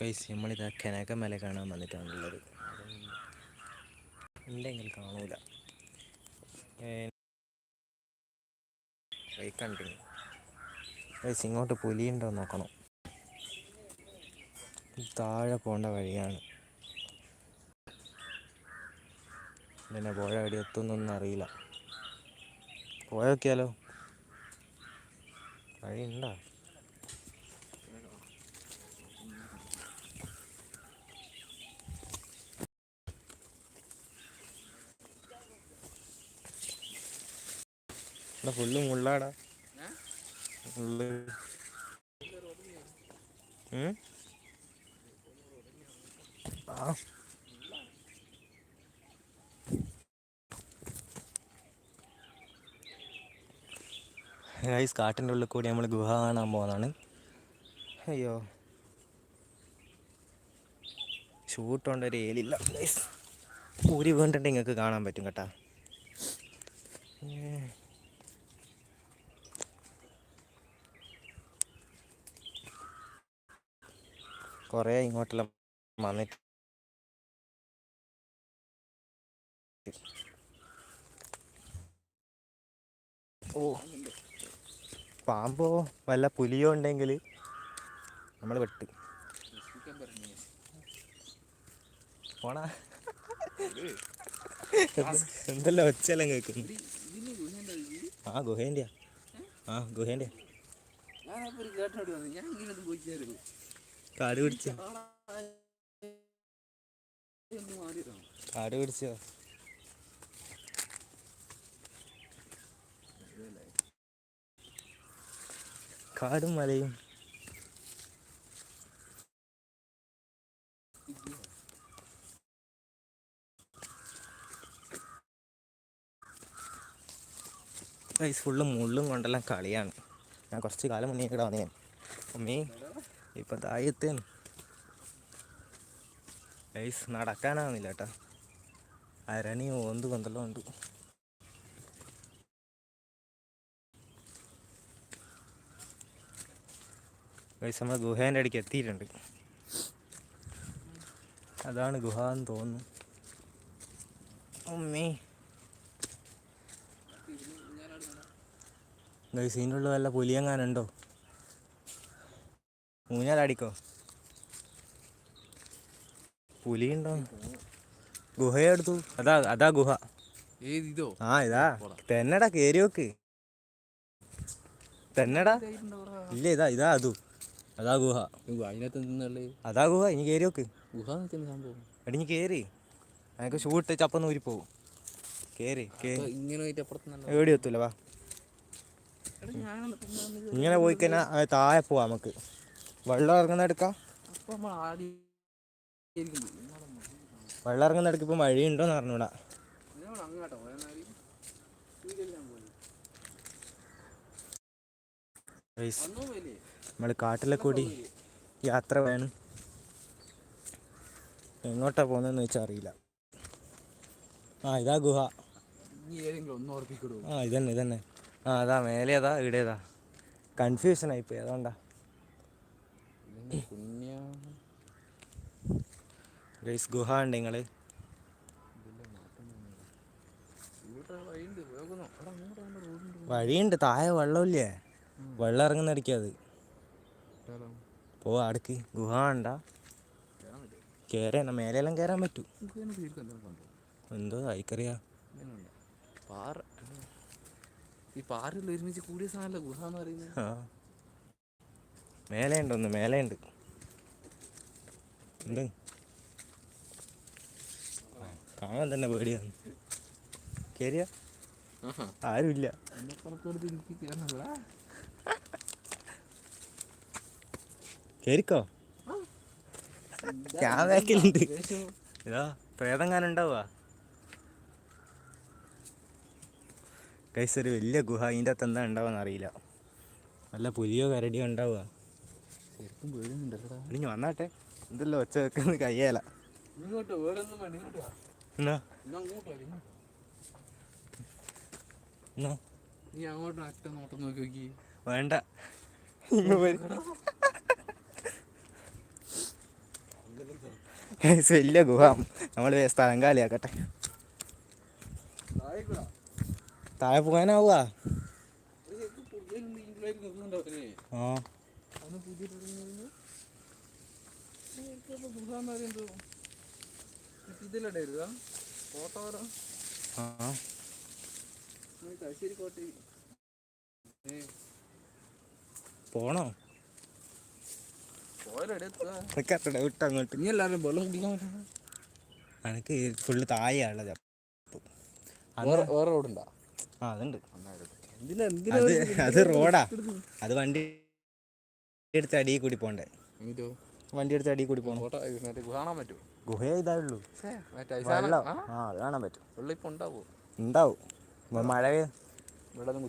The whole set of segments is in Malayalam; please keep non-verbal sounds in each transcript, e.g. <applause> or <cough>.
കൈസ് നമ്മളിതാ കനകമല കാണാൻ വന്നിട്ടാണുള്ളത്. ഉണ്ടെങ്കിൽ കാണൂല. കണ്ടു കൈസ് ഇങ്ങോട്ട് പുലിയുണ്ടോ നോക്കണം. താഴെ പോകേണ്ട വഴിയാണ്. പിന്നെ പോയ എവിടെ എത്തുന്നൊന്നും അറിയില്ല. പോയോക്കിയാലോ? വഴി ഫുള്ള് മുള്ളാടാ. മുള്ള് ഉം? ആ ഗൈസ് കാട്ടിന്റെ ഉള്ളിൽ കൂടി നമ്മൾ ഗുഹ കാണാൻ പോകുന്നതാണ് അയ്യോ. ഷൂട്ടുണ്ട് ഒരു ഏലില്ല ഗൈസ് ഊരി വീണ്ടിട്ട് നിങ്ങൾക്ക് കാണാൻ പറ്റും കേട്ടാ. കുറേ ഇങ്ങോട്ടെല്ലാം വന്നിട്ട് ഓ പാമ്പോ വല്ല പുലിയോ ഉണ്ടെങ്കിൽ നമ്മൾ വെട്ട്. പോണാ എന്തെല്ലാം ഒച്ചെല്ലാം കേൾക്കുന്നു? ആ ഗുഹേന്റെയാ ആ ഗുഹേന്റെയാ കാട് പിടിച്ച. കാട് പിടിച്ചോ. കാടും മലയും. ഗൈസ് ഫുള്ള് മുള്ളും കൊണ്ടെല്ലാം കളിയാണ്. ഞാൻ കുറച്ച് കാലം മുന്നേ ഇവിടെ വന്നേ അമ്മേ ഇപ്പം താഴെത്തേന്ന് ഐസ് നടക്കാനാവുന്നില്ല കേട്ടാ അരണി ഓന്ത് കൊന്തെല്ലാം ഉണ്ട് ഗൈസ് നമ്മൾ ഗുഹേന്റെ അടിക്ക് എത്തിയിട്ടുണ്ട്. അതാണ് ഗുഹ എന്ന് തോന്നുന്നു. ഉമ്മേ. ഗൈസ് ഇതിന്റെ ഉള്ളിൽ വല്ല പുലിയെങ്ങാനുണ്ടോ? ഊഞ്ഞാലടിക്കോ? പുലിയുണ്ടോ? ഗുഹയെടുത്തു. അതാ അതാ ഗുഹ. ഏതിതോ? ആ ഇതാ. തെന്നടാ കേറി നോക്ക് തെന്നടാ. ഇല്ല ഇതാ ഇതാ അതു. അതാ ഗുഹ. അതിനകത്ത് അതാ ഗുഹ ഇനി കേറി നോക്ക് ഗുഹ സംഭവം. എടി ഇനി കേറി എനിക്ക് ഷൂട്ട് ചപ്പൊന്ന് ഊരി പോവും. കേറി ഇങ്ങനെ എവിടെ എത്തൂല വാ. ഇങ്ങനെ പോയി കഴിഞ്ഞാൽ താഴെ പോവാ നമുക്ക്. വെള്ളം ഇറങ്ങുന്ന എടുക്കാം. വെള്ളം ഇറങ്ങുന്ന ഇടയ്ക്ക് ഇപ്പൊ മഴയുണ്ടോന്ന് അറിഞ്ഞൂടാ. നമ്മൾ നമ്മൾ കാട്ടിലെ കൂടി യാത്ര വേണം. എങ്ങോട്ടാ പോകുന്നതെന്ന് വെച്ചാൽ അറിയില്ല. ആ ഇതാ ഗുഹ. ആ ഇതന്നെ ഇതന്നെ. ആ അതാ മേലെ അതാ ഇവിടെ കൺഫ്യൂഷൻ ആയിപ്പോയി അതുകൊണ്ടാ. പുണ്യ ഗൈസ് ഗുഹ ഉണ്ട് നിങ്ങൾ വഴിയുണ്ട് താഴെ വെള്ളമില്ലേ? വെള്ളം ഇറങ്ങുന്ന അത്. സ്ഥലം പോ അടുക്ക്. ഗുഹ ഉണ്ട? കയറാൻ മേലെല്ലാം കയറാൻ പറ്റൂ. എന്തോ ആയിക്കറിയാ പാറ ഈ പാറയിൽ ഒരുമിച്ച് കൂടിയ സാധനമല്ല ഗുഹ എന്ന് പറയുന്നത് ആ മേലെ ഉണ്ട് ഒന്ന് മേലെ ഉണ്ട്. കാണാൻ തന്നെ പേടിയാണ്. കയറിയ ആരുമില്ല. കേരിക്കോ ഞാൻ വേക്കലുണ്ട് ഇതാ പ്രേതങ്ങാനുണ്ടാവുക കൈസ് ഒരു വലിയ ഗുഹ അതിന്റെ അകത്ത് എന്താ ഉണ്ടാവുക അറിയില്ല. നല്ല പുലിയോ കരടിയോ ഉണ്ടാവുക ശരിക്കും ഇനി വന്നാട്ടെ. എന്തല്ലോ ഒച്ച വെക്കുന്ന കയ്യേല. ഇങ്ങോട്ട് വേണ്ട ഇങ്ങോട്ട് വാ. എന്നാ? ഇന്ന് അങ്ങോട്ട് വാ ഇങ്ങോട്ട് എന്നാ? നീ അങ്ങോട്ട് അറ്റ നോട്ടം നോക്കി നോക്കി. വേണ്ട. ഇങ്ങ് പോര്. ഗൈസ് വലിയ ഗുഹ. നമ്മൾ സ്ഥലം കാലിയാക്കട്ടെ. താഴെ പോകാനാവുക? ആ. അവന് പുതിയ തുടങ്ങുന്നത് ഇപ്പൊ ഗുഹാന്ന് പറയുന്നത് ഇതിലല്ലേ ഫോട്ടോ വരാ ആ. തലശ്ശേരി കോട്ടയിൽ പോണോ? വിട്ടങ്ങോട്ട് വിട്ട് അങ്ങോട്ട്. നീ എല്ലാവരും വെള്ളം കുടിക്കാൻ പറ്റുന്ന എനിക്ക് ഫുള്ള് താഴെയുള്ളത് വേറെ റോഡുണ്ടോ? ആ അതുണ്ട്. അത് റോഡാ. അത് വണ്ടി എടുത്ത് അടിയിൽ കൂടി പോണ്ടേ വണ്ടി എടുത്ത് അടിയിൽ കൂടി പോകണം. കാണാൻ പറ്റുമോ? ഗുഹ ഇതായുള്ളൂ. വെള്ളം. ആ? അത് കാണാൻ പറ്റും. വെള്ളം ഇപ്പൊ ഉണ്ടാവോ? മഴ വെള്ളം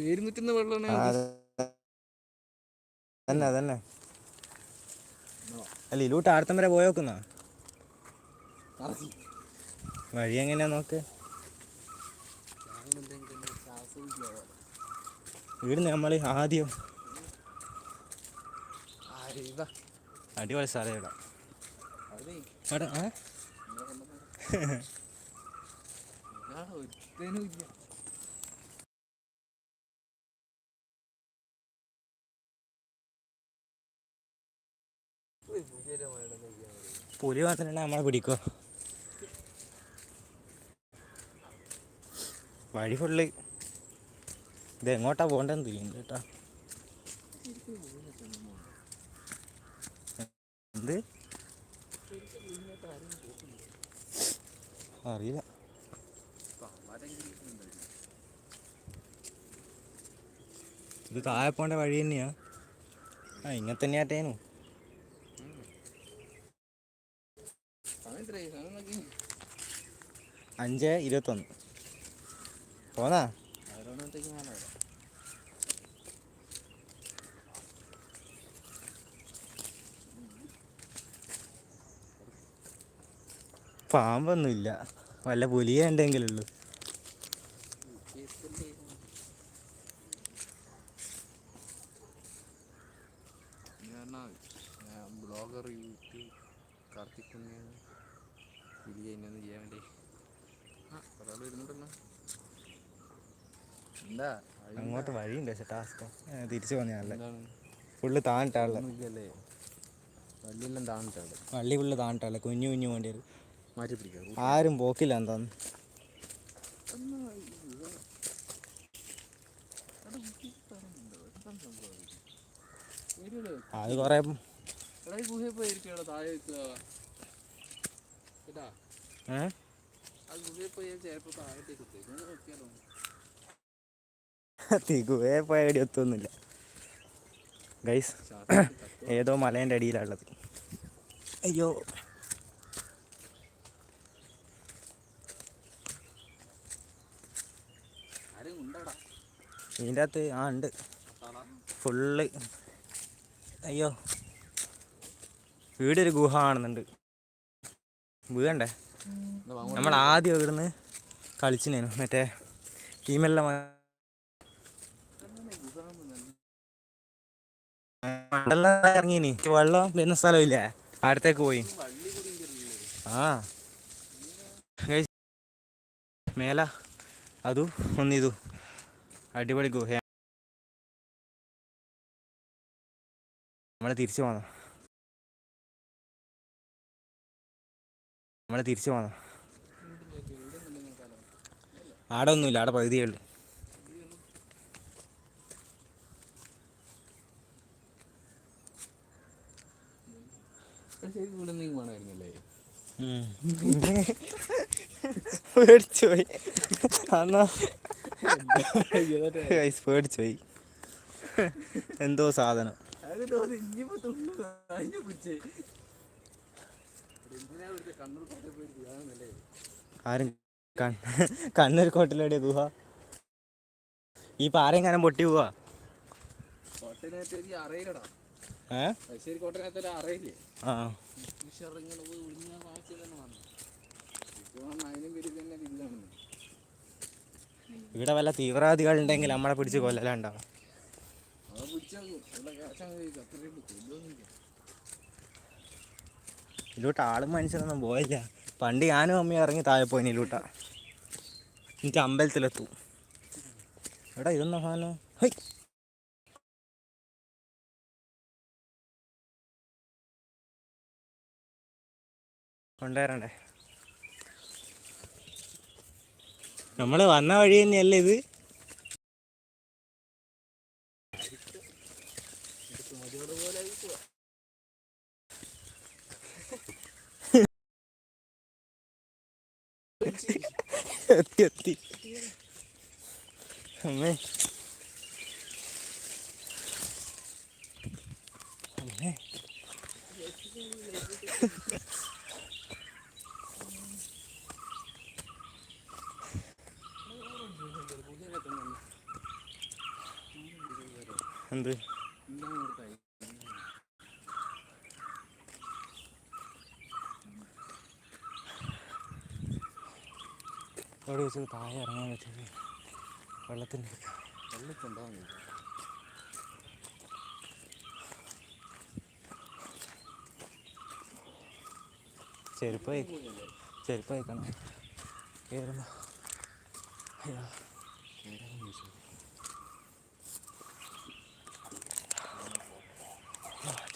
വേര് വെള്ളമാണ് തന്നെ അതന്നെ അല്ല ഇലൂട്ട് ആടത്തം വരെ പോയോക്കുന്ന വഴി എങ്ങനെയാ നോക്ക്? വീട് നമ്മൾ ആദ്യം അടിപൊളി സ്ഥലം ഇവിടെ. ഒരുത്തേനും ഇല്ല. പുലി മാത്രമല്ല നമ്മളെ പിടിക്കോ. വഴി ഫുള്ള്. ഇത് എങ്ങോട്ടാ പോകണ്ടെന്ന് തിരിയുന്നു കേട്ടാ എന്ത് അറിയില്ല. ഇത് താഴെ പോണ്ട വഴി തന്നെയാ. ആ ഇങ്ങനെ തന്നെയാട്ടേനു. അഞ്ച് ഇരുപത്തൊന്ന്. പോന്നാ ആരോണത്തേക്ക് ഞാൻ വരാം. പാമ്പൊന്നുമില്ല. വല്ല പുലിയ ഉണ്ടെങ്കിലും ഉള്ളു കേസല്ലേ? ഞാനാ ബ്ലോഗർ യൂട്യൂബ് കാർത്തിക് പുണ്യാണ് വീഡിയോ എന്നൊന്നും ചെയ്യാൻ വേണ്ടി ആ ഒരാൾ വരുന്നുണ്ടല്ലോ എന്താ അങ്ങോട്ട് വഴിയുണ്ട് പക്ഷെ ടാസ്ക് തിരിച്ചു പോന്നെ ഫുള്ള് താണിട്ടാളെ. ഒന്നുമില്ലല്ലേ? വള്ളിയെല്ലാം താണിട്ടാണ് വള്ളി ഫുള്ള് താണിട്ടാളെ. കുഞ്ഞു കുഞ്ഞു വണ്ടികൾ മാറ്റി ആരും പോക്കില്ല എന്താന്ന്. അത് കൊറേ തികുവേ പോയ എവിടെ എത്തൊന്നുമില്ല ഗൈസ്. ഏതോ മലേന്റെ അടിയിലാണുള്ളത് അയ്യോ ആരെയും ഉണ്ടോടാ ഇതിന്റെ അകത്ത് ആ ഉണ്ട്. ഫുള്ള്. അയ്യോ. വീടൊരു ഗുഹ കാണുന്നുണ്ട് ഗുഹണ്ടേ നമ്മൾ ആദ്യം ഇവിടുന്ന് കളിച്ചിനു മറ്റേ ടീമെല്ലാം മണ്ടെല്ലാം വെള്ളം വരുന്ന സ്ഥലമില്ലേ? അടുത്തേക്ക് പോയി. ആ. മേല. അതു ഒന്നിതു. അടിപൊളി ഗുഹയാണ് നമ്മൾ തിരിച്ചു പോന്നോ നമ്മൾ തിരിച്ചു പോന്നോ ആടെ ഒന്നുമില്ല ആടെ പകുതിയേ ഉള്ളു. പേടിച്ചു പോയി. അന്നാ <laughs> പേടിച്ചു പോയി. എന്തോ സാധനം. ആരും കണ്ണ് കണ്ണൂർ കോട്ടിലെവിടെ ഗുഹ. ഈ പാറയും കാനം പൊട്ടി പോവാ. ഏ? ഒരു അറയില്ലേ? ആ ഇങ്ങനെ പോയി ഒളിഞ്ഞ വാങ്ങിച്ചു തന്നെ വന്നു ഇപ്പൊ അതിനും പേര് തന്നെ ഇതിലാണ് ഇവിടെ വല്ല തീവ്രവാദികൾ ഉണ്ടെങ്കിൽ നമ്മളെ പിടിച്ച് കൊല്ലലുണ്ടാവും. ഇതിലോട്ട് ആളും മനുഷ്യനൊന്നും പോയില്ല. പണ്ട് ഞാനും അമ്മയും ഇറങ്ങി താഴെ പോയി ഇതിലൂട്ട എനിക്ക് അമ്പലത്തിലെത്തും. എടാ ഇതൊന്നും സാധനം? ഹൈ കൊണ്ടുവരണ്ടേ? നമ്മൾ വന്ന വഴി തന്നെയല്ലേ ഇത്? എത്തി എത്തി. അമ്മേ. എന്ത്? അവിടെ വെച്ചത്? താഴെ ഇറങ്ങാൻ പറ്റിയത്. വെള്ളത്തിന്റെ വെള്ളത്തുണ്ടാവും ചെരുപ്പ് ചെരുപ്പ് വയ്ക്കണം കയറുമ്പോ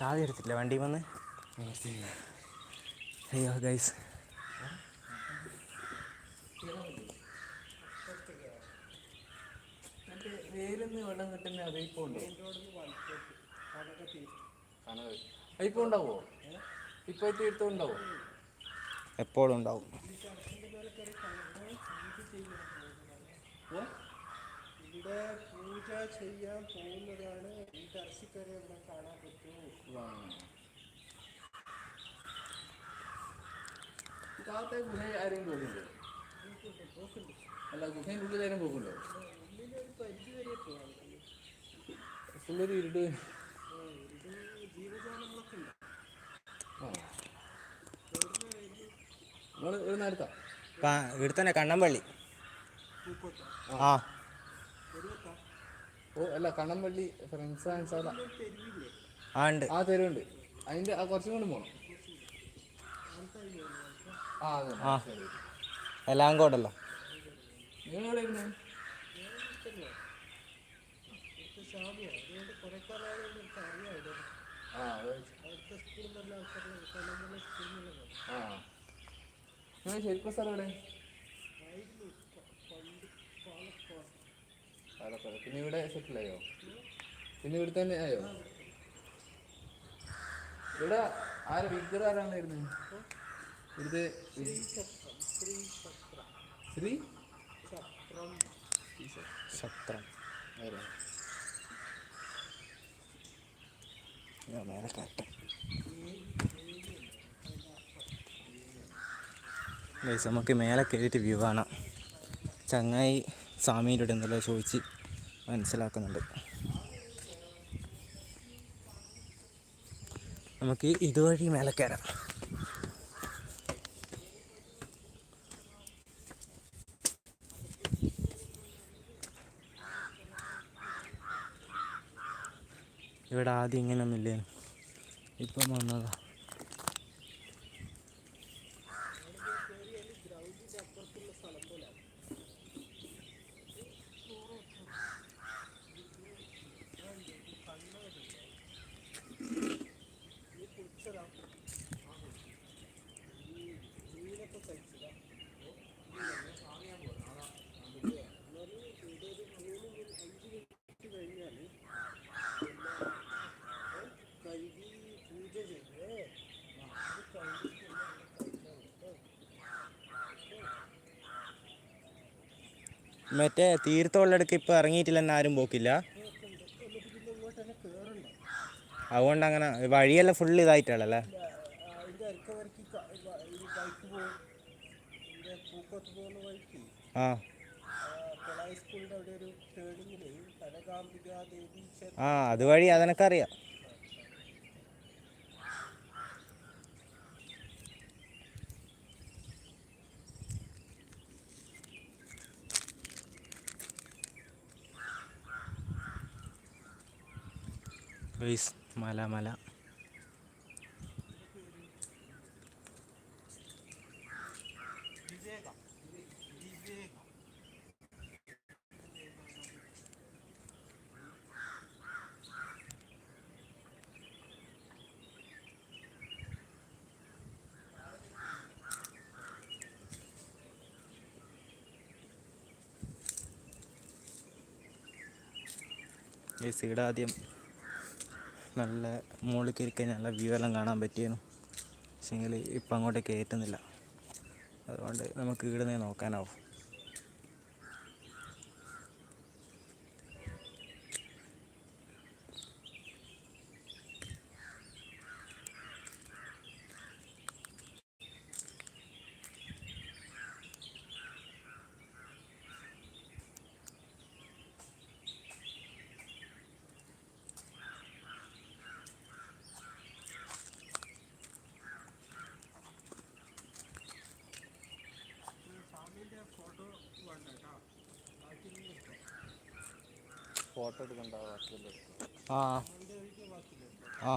ചാവി എടുത്തില്ല വണ്ടി വന്ന്. അയ്യോ ഗൈസ് വെള്ളം കിട്ടുന്ന അത് ഉണ്ടാവോ ഉണ്ടാവോ എപ്പോഴും ഉണ്ടാവും. ഇവിടെ പൂജ ചെയ്യാൻ പോകുന്നതാണ് ഈ ദർശിക്കരെ ഇവിടെ കാണാൻ പറ്റുമോ താഴത്തെ ഗുഹ ആരെയും പോകുന്നുണ്ടോ അല്ല ഗുഹേന്റെ ഉള്ളിൽ ആരും പോകുന്നുണ്ടോ ഫുള്ളൊരു ഇരുട് നിങ്ങൾ ഇവിടെ തന്നെ കണ്ണമ്പള്ളി ആ ഓ അല്ല കണ്ണമ്പള്ളി ഫ്രണ്ട്സ് തെരുവില്ലേ ആ ഉണ്ട്. ആ തെരുവുണ്ട്. അതിന്റെ ആ കുറച്ചും കൂടി പോണം. ആ അതെ. ആ. എല്ലാം കൂടല്ലോ നിങ്ങൾ എവിടെ ഇരുന്നേ ഇവിടുത്തെ സ്വാമിയാണ് അതുകൊണ്ട് കുറെ കാലമായത് എനിക്ക് അറിയാം ഇവിടെ ആ അതെ. അവിടുത്തെ സ്കൂളിൽ നല്ല ആൾക്കാരുടെ സ്ഥലങ്ങളിലെ സ്കൂളിലുള്ള ആ നിങ്ങൾ ശരിക്കും സ്ഥലം എവിടെ ആയിരുന്നു പ- പണ്ട് പാലക്കാട് പാലക്കാട്. പിന്നെ ഇവിടെ സെറ്റിലായോ? പിന്നെ ഇവിടെ തന്നെ ആയോ? ഇവിടെ ആരെ? വിഗ്ഗർ ആരാണായിരുന്നു? ഇവിടുത്തെ ശ്രീ സത്രം മേലെ ഗൈസ് നമുക്ക് മേലെ കയറിയിട്ട് വ്യൂ കാണാം. ചങ്ങായി സ്വാമിയിലൂടെ എന്തെല്ലോ ചോദിച്ച് മനസ്സിലാക്കുന്നുണ്ട്. നമുക്ക് ഇതുവഴി മേലെ കയറാം. ഇവിടെ ആദ്യം ഇങ്ങനെയൊന്നുമില്ലേ? ഇപ്പം വന്നതാ. മറ്റേ തീർത്ഥമുള്ളടക്ക് ഇപ്പോൾ ഇറങ്ങിയിട്ടില്ലെന്ന് ആരും പോക്കില്ല. അതുകൊണ്ട് അങ്ങനെ വഴിയെല്ലാം ഫുള്ള് ഇതായിട്ടാണല്ലേ? ആ. ആ അതുവഴി ഈ ഗൈസ് മല മല ഗൈസ് ഇവിടെ ആദ്യം നല്ല മുകളിൽ കയറി കഴിഞ്ഞാൽ നല്ല വ്യൂ എല്ലാം കാണാൻ പറ്റിയേനു പക്ഷേങ്കിൽ ഇപ്പം അങ്ങോട്ട് കയറ്റുന്നില്ല അതുകൊണ്ട് നമുക്ക് ഇവിടെ നിന്ന് നോക്കാനാവും. ഫോട്ടോ എടുക്കണ്ട ബാക്കിയല്ലോ ആ. ആ.